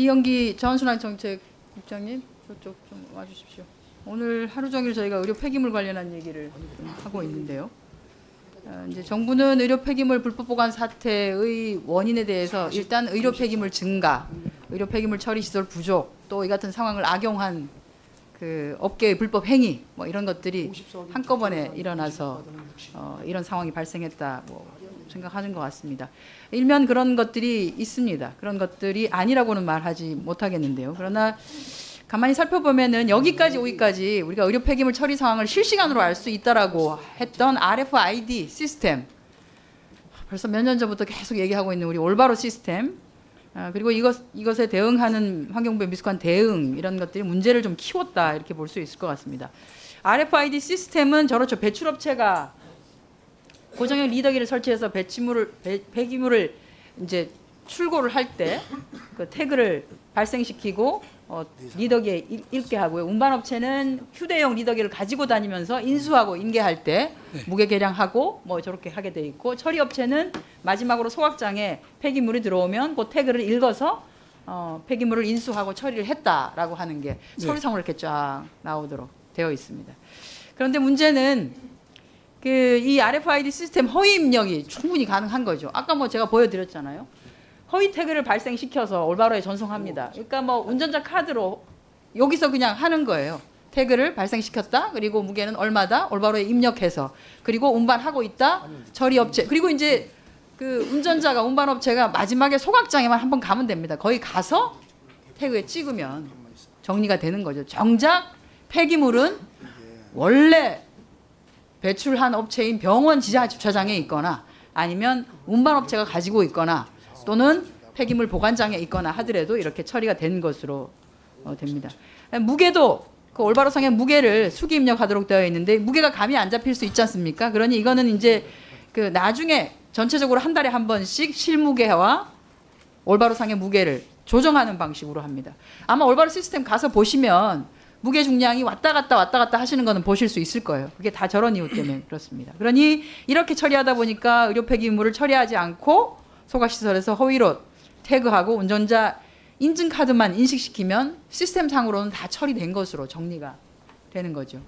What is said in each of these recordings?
이영기 전순환 정책 국장님 저쪽 좀 와주십시오. 오늘 하루 종일 저희가 의료 폐기물 관련한 얘기를 좀 하고 있는데요. 어, 이제 정부는 의료 폐기물 불법 보관 사태의 원인에 대해서 일단 의료 폐기물 증가, 의료 폐기물 처리 시설 부족, 또 이 같은 상황을 악용한 그 업계의 불법 행위 뭐 이런 것들이 한꺼번에 일어나서 어, 이런 상황이 발생했다 뭐 생각하는 것 같습니다. 일면 그런 것들이 있습니다. 그런 것들이 아니라고는 말하지 못하겠는데요. 그러나 가만히 살펴보면은 여기까지 오기까지 우리가 의료 폐기물 처리 상황을 실시간으로 알 수 있다라고 했던 RFID 시스템 벌써 몇 년 전부터 계속 얘기하고 있는 우리 올바로 시스템 아, 그리고 이것 이것에 대응하는 환경부의 미숙한 대응 이런 것들이 문제를 좀 키웠다 이렇게 볼 수 있을 것 같습니다. RFID 시스템은 저렇죠 배출업체가 고정형 리더기를 설치해서 배치물을 배, 폐기물을 이제 출고를 할 때 그 태그를 발생시키고 어, 리더기에 읽- 읽게 하고요. 운반업체는 휴대용 리더기를 가지고 다니면서 인수하고 인계할 때 무게 계량하고 뭐 저렇게 하게 돼 있고 처리업체는 마지막으로 소각장에 폐기물이 들어오면 그 태그를 읽어서 어, 폐기물을 인수하고 처리를 했다라고 하는 게 서류상으로 이렇게 쫙 나오도록 되어 있습니다. 그런데 문제는 그 이 RFID 시스템 허위 입력이 충분히 가능한 거죠. 아까 뭐 제가 보여드렸잖아요. 허위 태그를 발생시켜서 올바로에 전송합니다. 그러니까 뭐 운전자 카드로 여기서 그냥 하는 거예요. 태그를 발생시켰다. 그리고 무게는 얼마다. 올바로에 입력해서 그리고 운반하고 있다. 처리 업체 그리고 이제 그 운전자가 운반 업체가 마지막에 소각장에만 한 번 가면 됩니다. 거기 가서 태그에 찍으면 정리가 되는 거죠. 정작 폐기물은 원래 배출한 업체인 병원 지하 주차장에 있거나 아니면 운반업체가 가지고 있거나 또는 폐기물 보관장에 있거나 하더라도 이렇게 처리가 된 것으로 어, 됩니다. 무게도 그 올바로상의 무게를 수기 입력하도록 되어 있는데 무게가 감이 안 잡힐 수 있지 않습니까? 그러니 이거는 이제 그 나중에 전체적으로 한 달에 한 번씩 실무게와 올바로 상의 무게를 조정하는 방식으로 합니다. 아마 올바로 시스템 가서 보시면 무게 중량이 왔다 갔다 왔다 갔다 하시는 거는 보실 수 있을 거예요. 그게 다 저런 이유 때문에 그렇습니다. 그러니 이렇게 처리하다 보니까 의료 폐기물을 처리하지 않고 소각시설에서 허위로 태그하고 운전자 인증카드만 인식시키면 시스템상으로는 다 처리된 것으로 정리가 되는 거죠.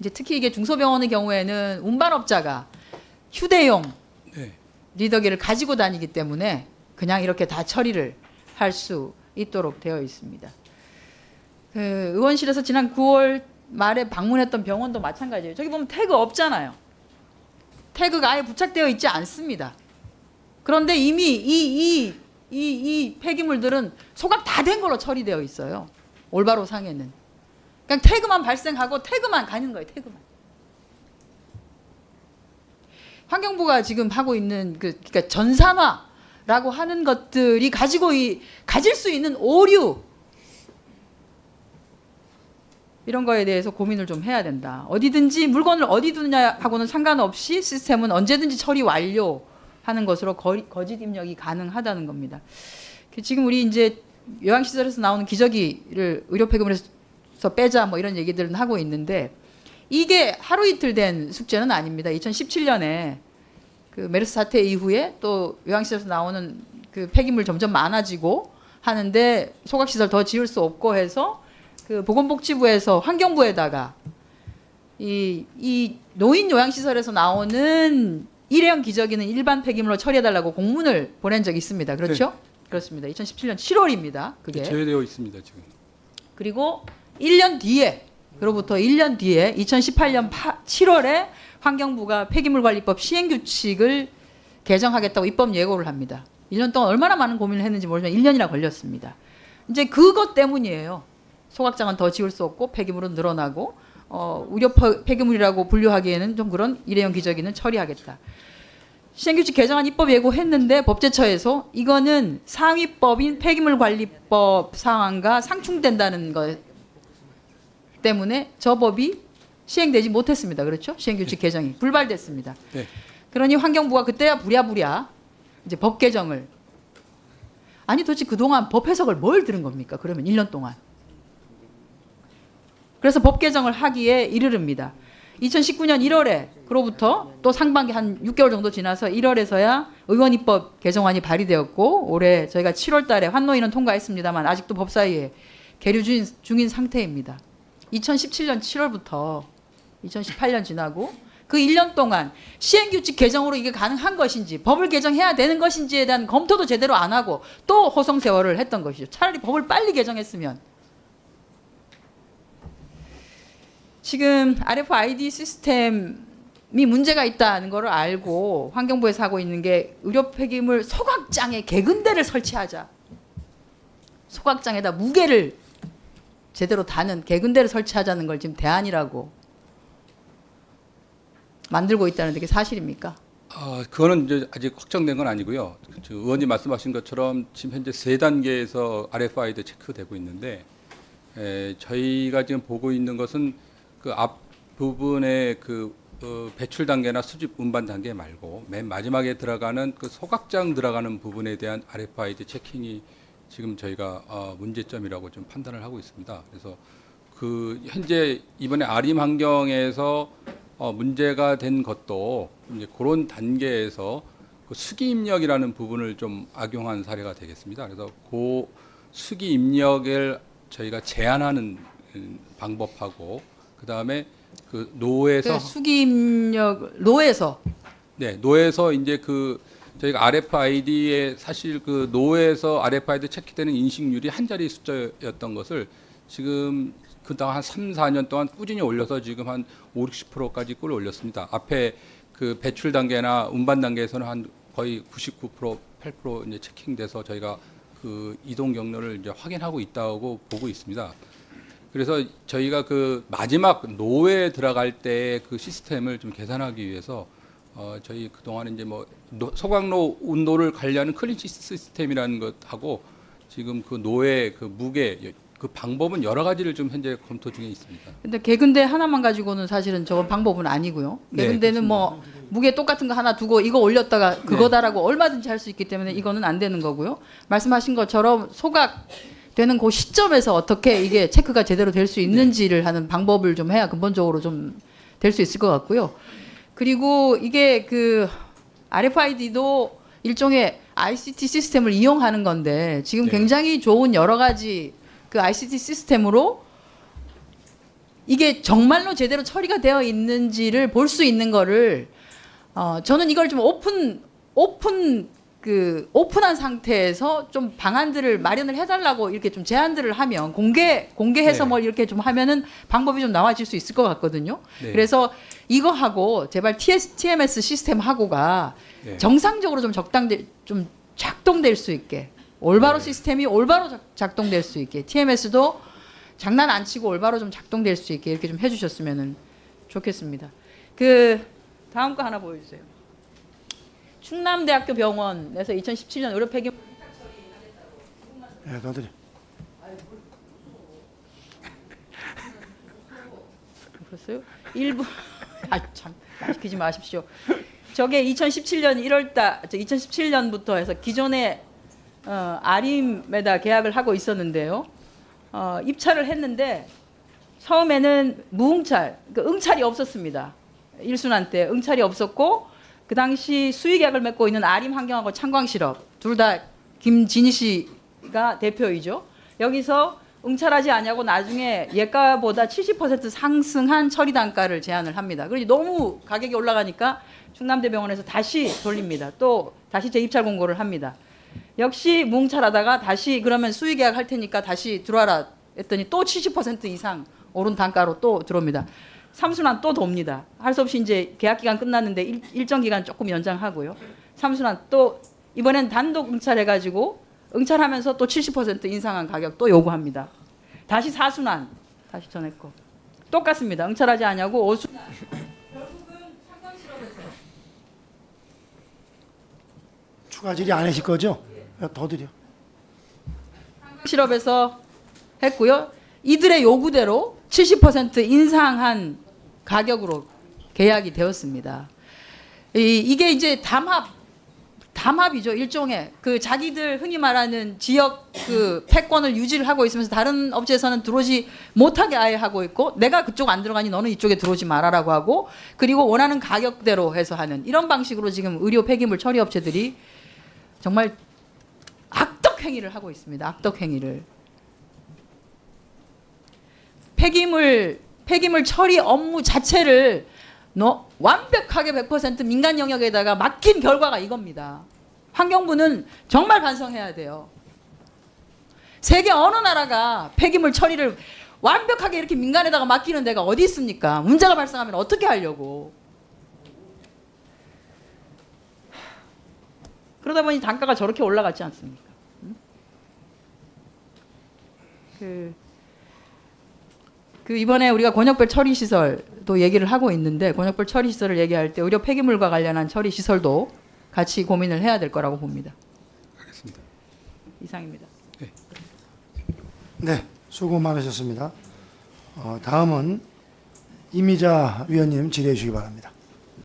이제 특히 이게 중소병원의 경우에는 운반업자가 휴대용 네. 리더기를 가지고 다니기 때문에 그냥 이렇게 다 처리를 할 수 있도록 되어 있습니다. 그 의원실에서 지난 9월 말에 방문했던 병원도 마찬가지예요. 저기 보면 태그 없잖아요. 태그가 아예 부착되어 있지 않습니다. 그런데 이미 이, 이, 이, 이 폐기물들은 소각 다 된 걸로 처리되어 있어요. 올바로 상에는. 그냥 태그만 발생하고 태그만 가는 거예요. 태그만. 환경부가 지금 하고 있는 그 그러니까 전산화라고 하는 것들이 가지고 이 가질 수 있는 오류 이런 거에 대해서 고민을 좀 해야 된다. 어디든지 물건을 어디 두느냐하고는 상관없이 시스템은 언제든지 처리 완료하는 것으로 거, 거짓 입력이 가능하다는 겁니다. 그 지금 우리 이제 요양시설에서 나오는 기저귀를 의료 폐기물에서 빼자 뭐 이런 얘기들은 하고 있는데 이게 하루 이틀 된 숙제는 아닙니다. 2017년에 그 메르스 사태 이후에 또 요양시설에서 나오는 그 폐기물 점점 많아지고 하는데 소각시설 더 지을 수 없고 해서 그 보건복지부에서 환경부에다가 이, 이 노인 요양시설에서 나오는 일회용 기저귀는 일반 폐기물로 처리해달라고 공문을 보낸 적이 있습니다. 그렇죠? 그렇습니다. 2017년 7월입니다. 그게. 제외되어 있습니다 지금. 그리고 1년 뒤에 그로부터 1년 뒤에 2018년 7월에 환경부가 폐기물 관리법 시행 규칙을 개정하겠다고 입법 예고를 합니다. 1년 동안 얼마나 많은 고민을 했는지 모르지만 1년이나 걸렸습니다. 이제 그것 때문이에요. 소각장은 더 지울 수 없고 폐기물은 늘어나고 어, 폐- 폐기물이라고 분류하기에는 좀 그런 일회용 기저귀는 처리하겠다. 시행규칙 개정안 입법 예고했는데 법제처에서 이거는 상위법인 폐기물관리법 상황과 상충된다는 것 때문에 저 법이 시행되지 못했습니다. 그렇죠? 시행규칙 개정이 불발됐습니다. 네. 그러니 환경부가 그때야 부랴부랴 이제 법 개정을 아니 도대체 그동안 법 해석을 뭘 들은 겁니까? 그러면 1년 동안. 그래서 법 개정을 하기에 이르릅니다. 2019년 1월에 그로부터 또 상반기 한 6개월 정도 지나서 1월에서야 의원 입법 개정안이 발의되었고 올해 저희가 7월 달에 환노위는 통과했습니다만 아직도 법사위에 계류 중인, 중인 상태입니다. 2017년 7월부터 2018년 지나고 그 1년 동안 시행규칙 개정으로 이게 가능한 것인지 법을 개정해야 되는 것인지에 대한 검토도 제대로 안 하고 또 호성 세월을 했던 것이죠. 차라리 법을 빨리 개정했으면 지금 RFID 시스템이 문제가 있다는 것을 알고 환경부에서 하고 있는 게 의료 폐기물 소각장에 개근대를 설치하자. 소각장에다 무게를 제대로 다는 개근대를 설치하자는 걸 지금 대안이라고 만들고 있다는 게 사실입니까? 아, 그거는 이제 아직 확정된 건 아니고요. 저 의원님 말씀하신 것처럼 지금 현재 세 단계에서 RFID 체크되고 있는데 에, 저희가 지금 보고 있는 것은 그 앞 부분의 그 어, 배출 단계나 수집 운반 단계 말고 맨 마지막에 들어가는 그 소각장 들어가는 부분에 대한 RFID 체킹이 지금 저희가 어, 문제점이라고 좀 판단을 하고 있습니다. 그래서 그 현재 이번에 아림 환경에서 어, 문제가 된 것도 이제 그런 단계에서 그 수기 입력이라는 부분을 좀 악용한 사례가 되겠습니다. 그래서 그 수기 입력을 저희가 제한하는 음, 방법하고 그 다음에 그 노에서 그 수기입력 노에서 네, 노에서 이제 그 저희가 RFID에 사실 그 노에서 RFID 체크되는 인식률이 한 자리 숫자였던 것을 지금 그다음 한 3, 4년 동안 꾸준히 올려서 지금 한 5, 60%까지 꿀 올렸습니다. 앞에 그 배출 단계나 운반 단계에서는 한 거의 99%, 8% 이제 체킹돼서 저희가 그 이동 경로를 이제 확인하고 있다고 보고 있습니다. 그래서 저희가 그 마지막 노에 들어갈 때 그 시스템을 좀 계산하기 위해서 어 저희 그 동안 이제 뭐 노- 소각로 운도를 관리하는 클린치 시스템이라는 것하고 지금 그 노의 그 무게 그 방법은 여러 가지를 좀 현재 검토 중에 있습니다. 근데 개근대 하나만 가지고는 사실은 저건 방법은 아니고요. 네, 개근대는 뭐 무게 똑같은 거 하나 두고 이거 올렸다가 네. 그거다라고 얼마든지 할 수 있기 때문에 이거는 안 되는 거고요. 말씀하신 것처럼 소각 되는 그 시점에서 어떻게 이게 체크가 제대로 될 수 있는지를 하는 방법을 좀 해야 근본적으로 좀 될 수 있을 것 같고요. 그리고 이게 그 RFID도 일종의 ICT 시스템을 이용하는 건데 지금 네. 굉장히 좋은 여러 가지 그 ICT 시스템으로 이게 정말로 제대로 처리가 되어 있는지를 볼 수 있는 거를 어 저는 이걸 좀 오픈 오픈 그 오픈한 상태에서 좀 방안들을 마련을 해달라고 이렇게 좀 제안들을 하면 공개 공개해서 네. 뭘 이렇게 좀 하면은 방법이 좀 나와질 수 있을 것 같거든요. 네. 그래서 이거 하고 제발 TS, TMS 시스템 하고가 네. 정상적으로 좀 적당돼 좀 작동될 수 있게 올바로 네. 시스템이 올바로 작- 작동될 수 있게 TMS도 장난 안 치고 올바로 좀 작동될 수 있게 이렇게 좀 해주셨으면 좋겠습니다. 그 다음 거 하나 보여주세요. 충남대학교 병원에서 2017년 의료 폐기 예, 너들이 그랬어요? 일부 아참 시키지 마십시오. 저게 2017년 1월달 2017년부터 해서 기존에 어, 아림에다 계약을 하고 있었는데요. 어, 입찰을 했는데 처음에는 무응찰, 그 응찰이 없었습니다. 일순환 때 응찰이 없었고 그 당시 수의계약을 맺고 있는 아림 환경하고 창광실업 둘 다 김진희 씨가 대표이죠. 여기서 응찰하지 않냐고 나중에 예가보다 70% 상승한 처리 단가를 제안을 합니다. 그러니 너무 가격이 올라가니까 충남대병원에서 다시 돌립니다. 또 다시 재입찰 공고를 합니다. 역시 무응찰하다가 다시 그러면 수의계약 할 테니까 다시 들어와라 했더니 또 70% 이상 오른 단가로 또 들어옵니다. 삼순환 또 돕니다. 할 수 없이 이제 계약 기간 끝났는데 일, 일정 기간 조금 연장하고요. 삼순환 또 이번엔 단독 응찰해 가지고 응찰하면서 또 70% 인상한 가격 또 요구합니다. 다시 사순환 다시 거 똑같습니다. 응찰하지 않냐고 오순 추가 질의 안 하실 거죠? 예, 더 드려. 실업에서 했고요. 이들의 요구대로 70% 인상한 가격으로 계약이 되었습니다. 이, 이게 이제 담합 담합이죠 일종의 그 자기들 흔히 말하는 지역 그 패권을 유지를 하고 있으면서 다른 업체에서는 들어오지 못하게 아예 하고 있고 내가 그쪽 안 들어가니 너는 이쪽에 들어오지 말아라고 하고 그리고 원하는 가격대로 해서 하는 이런 방식으로 지금 의료 폐기물 처리 업체들이 정말 악덕 행위를 하고 있습니다. 악덕 행위를 폐기물 폐기물 처리 업무 자체를 너 완벽하게 100% 민간 영역에다가 맡긴 결과가 이겁니다. 환경부는 정말 반성해야 돼요. 세계 어느 나라가 폐기물 처리를 완벽하게 이렇게 민간에다가 맡기는 데가 어디 있습니까? 문제가 발생하면 어떻게 하려고? 그러다 보니 단가가 저렇게 올라갔지 않습니까? 음? 그, 그 이번에 우리가 권역별 처리 시설도 얘기를 하고 있는데 권역별 처리 시설을 얘기할 때 의료 폐기물과 관련한 처리 시설도 같이 고민을 해야 될 거라고 봅니다. 알겠습니다. 이상입니다. 네, 수고 많으셨습니다. 어, 다음은 이미자 위원님 질의해 주시기 바랍니다.